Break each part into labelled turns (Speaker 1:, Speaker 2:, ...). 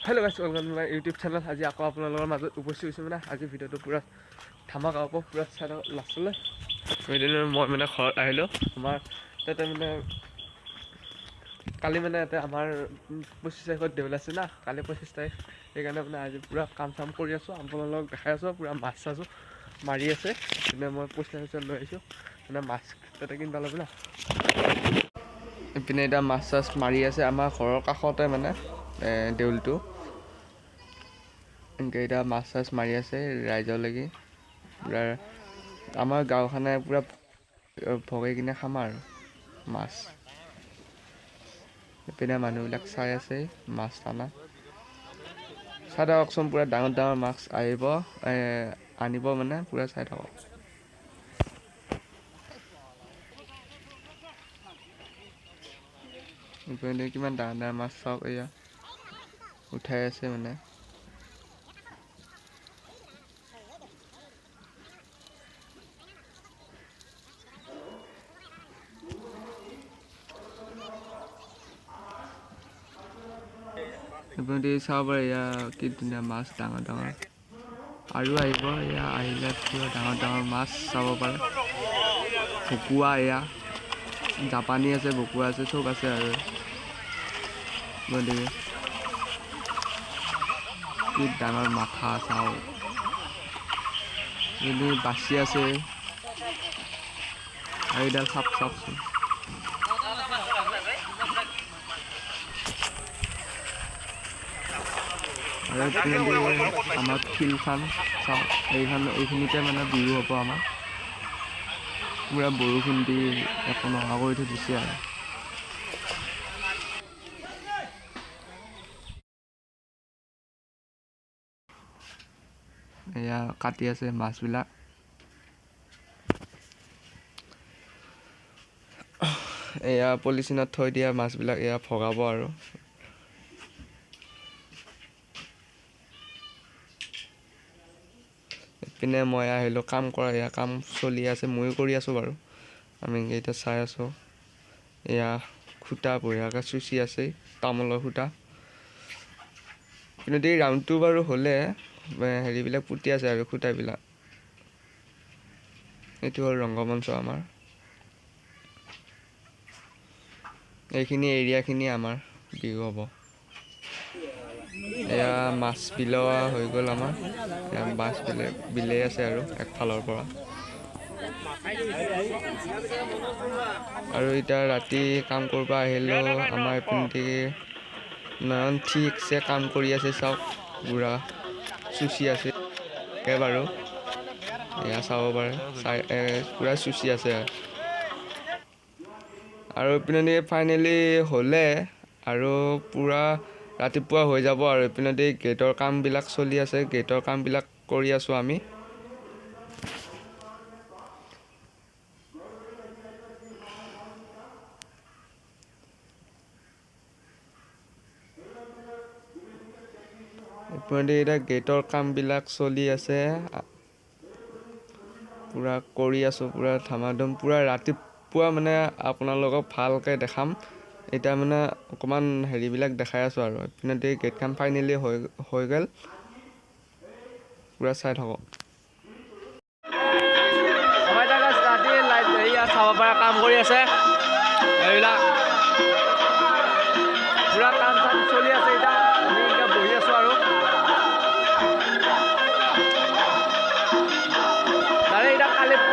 Speaker 1: Hello guys welcome মাই YouTube channel আজি আকৌ আপোনালোকৰ মাজত উপস্থিত হৈছোঁ মানে। আজি ভিডিঅ'টো পূৰা ধামাকা হ'ব পূৰা চাই লাষ্টলৈ। সেইদিনা মই মানে ঘৰত আহিলোঁ। আমাৰ তাতে মানে কালি মানে ইয়াতে আমাৰ পঁচিছ তাৰিখত দেউল আছে না কালি পঁচিছ তাৰিখ। সেইকাৰণে মানে আজি পূৰা কাম চাম কৰি আছোঁ আপোনালোকক দেখাই আছোঁ পূৰা মাছ চাছো মাৰি আছে। মানে মই পইচা চইচা লৈ আহিছোঁ। মানে মাছ তাতে কিনিব লাগিব না। ইপিনে এতিয়া মাছ চাছ মাৰি আছে আমাৰ ঘৰৰ কাষতে মানে। দেউলটো। এনেকৈ এতিয়া মাছ চাছ মাৰি আছে ৰাইজলৈকে পূৰা আমাৰ গাঁওখনে পূৰা ভগাই কিনে খাম আৰু মাছ। ইপিনে মানুহবিলাক চাই আছে মাছ টানা। চাই থাককচোন পূৰা ডাঙৰ ডাঙৰ মাছ আহিব আনিব মানে পূৰা চাই থাকক। কিমান ডাঙৰ ডাঙৰ মাছ চাওক এয়া উঠাই আছে মানে। আপুনি চাব পাৰে এয়া কি ধুনীয়া মাছ ডাঙৰ ডাঙৰ। আৰু আহিব এয়া আহিলে পুৰা ডাঙৰ ডাঙৰ মাছ চাব পাৰে। ভকুৱা এয়া। জাপানী আছে ভকুৱা আছে চব আছে আৰু। কি ডাঙৰ মাথা চাওঁ। এনে বাচি আছে। আৰু এইডাল চাপ চাওকচোন আৰু আমাৰ ফিল্ডখন চাওক এইখন এইখিনিতে মানে বিহু হ'ব আমাৰ। পূৰা বৰষুণ দি একো নোহোৱা কৰি থৈ দিছে আৰু। এয়া কাটি আছে মাছবিলাক এয়া পলিচিনত থৈ দিয়া মাছবিলাক এয়া ভগাব আৰু ইপিনে মই আহিলোঁ কাম কৰা এয়া কাম চলি আছে ময়ো কৰি আছোঁ বাৰু আমি এতিয়া চাই আছোঁ এয়া খুটা বঢ়িয়াকৈ চুচি আছে তামোলৰ খুটা কিন্তু এই ৰাউণ্ডটো বাৰু হ'লে হেৰিবিলাক পুতি আছে আৰু খুটাবিলাক। এইটো হ'ল ৰংগমঞ্চ আমাৰ। এইখিনি এৰিয়াখিনি আমাৰ বিহু হ'ব। এয়া মাছ বিলোৱা হৈ গ'ল আমাৰ। মাছ বিলে বিলেই আছে আৰু একফালৰ পৰা। আৰু এতিয়া ৰাতি কাম কৰিব আহিলেও আমাৰ এইপিনেদি ইমান ঠিকছে কাম কৰি আছে চাওক বুঢ়া। চুচি আছে। তাকে বাৰু। এয়া চাব পাৰে। চাই পূৰা চুচি আছে। আৰু এইপিনেদি ফাইনেলি হ'লে আৰু পূৰা ৰাতিপুৱা হৈ যাব আৰু এইপিনেদি গেটৰ কামবিলাক চলি আছে। গেটৰ কামবিলাক কৰি আছোঁ আমি। ইপিনেদি এতিয়া গেটৰ কামবিলাক চলি আছে। পূৰা কৰি আছোঁ পূৰা ধামাধুম পূৰা ৰাতিপুৱা মানে আপোনালোকক ভালকৈ দেখাম। এতিয়া মানে অকণমান হেৰিবিলাক দেখাই আছোঁ আৰু ইপিনেদি গেটখন ফাইনেলি হৈ হৈ গ'ল। পূৰা চাই থাকক। চাব পৰা কাম কৰি আছে। এইবিলাক পূৰা কাম চাম চলি আছে এতিয়া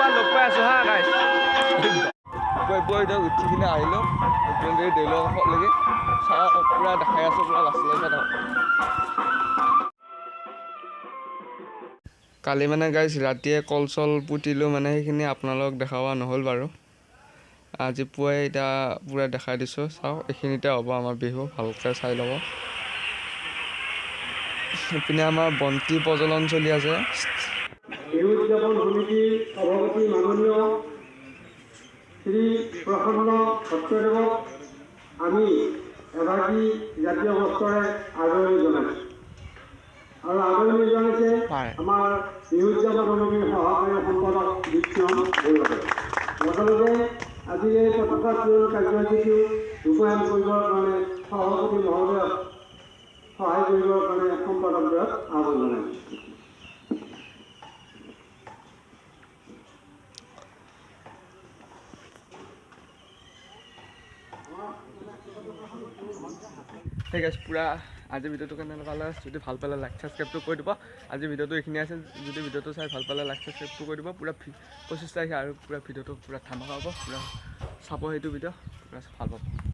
Speaker 1: লগ পাই আছোঁ হা গাইছ পুৱাই পুৱাই এতিয়া উঠি কিনে আহিলোঁ। এইপিনে দেউলৰ কাষলৈকে চাওঁ পূৰা দেখাই আছোঁ পূৰা লাষ্টলৈ চাই থাকক কালি মানে গাইছ ৰাতিয়ে কল চল পুতিলোঁ মানে সেইখিনি আপোনালোকক দেখাব নহ'ল বাৰু। আজি পুৱাই এতিয়া পূৰা দেখাই দিছোঁ। চাওক এইখিনিতে হ'ব আমাৰ বিহু ভালকৈ চাই ল'ব। ইপিনে আমাৰ বন্তি প্ৰজ্বলন চলি আছে।
Speaker 2: বিহু উদযাপন সমিতিৰ সভাপতি মাননীয় শ্ৰী প্ৰসন্ন ভট্টদেৱক আমি এভাগী জাতীয় বস্ত্ৰৰে আদৰণি জনাইছোঁ। আৰু আদৰণি জনাইছে। আমাৰ বিহু উদযাপন সমিতিৰ সহকাৰী সম্পাদক বিক্ৰম বৰুৱাদেৱ। লগে আজি এই পতাকা উত্তোলন কাৰ্যসূচীটো ৰূপায়ণ কৰিবৰ কাৰণে সভাপতি মহোদয়ক সহায় কৰিবৰ কাৰণে সম্পাদকদ্বয়ক আহ্বান জনাইছোঁ।
Speaker 1: আছে পূৰা আজি ভিডিঅ'টো কেনেকুৱা লাগে যদি ভাল পালে লাইক ছাবস্ক্ৰাইবটো কৰি দিব। আজি ভিডিঅ'টো এইখিনি আছে যদি ভিডিঅ'টো চাই ভাল পালে লাইক ছাবস্ক্ৰাইবটো কৰি দিব। পূৰা পঁচিছ তাৰিখে আৰু পূৰা ভিডিঅ'টো পূৰা ধামাকা হ'ব পূৰা চাব সেইটো ভিডিঅ' পূৰা ভাল পাব।